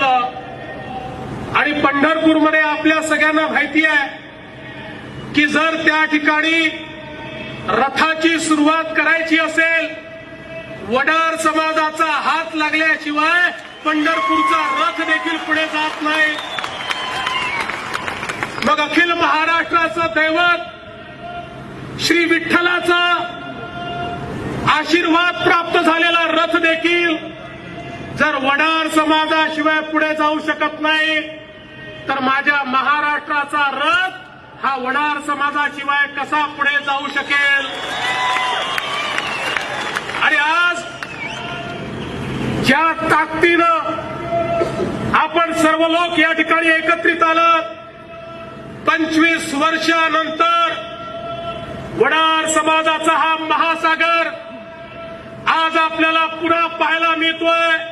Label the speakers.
Speaker 1: घेतलं आणि पंढरपूरमध्ये आपल्या सगळ्यांना माहिती आहे की जर त्या ठिकाणी रथाची सुरुवात करायची असेल वडार समाजाचा हात लागल्याशिवाय पंढरपूरचा रथ देखील पुढे जात नाही. मग अखिल महाराष्ट्राचं दैवत श्री विठ्ठलाचा आशीर्वाद प्राप्त झालेला रथ देखील जर वडार समाजाशिवाय पुढे जाऊ शकत नाही तर माझ्या महाराष्ट्राचा रथ हा वडार समाजाशिवाय कसा पुढे जाऊ शकेल? आणि आज ज्या ताकदीनं आपण सर्व लोक या ठिकाणी एकत्रित आलं पंचवीस वर्षानंतर वडार समाजाचा हा महासागर आज आपल्याला पुन्हा पाहायला मिळतोय.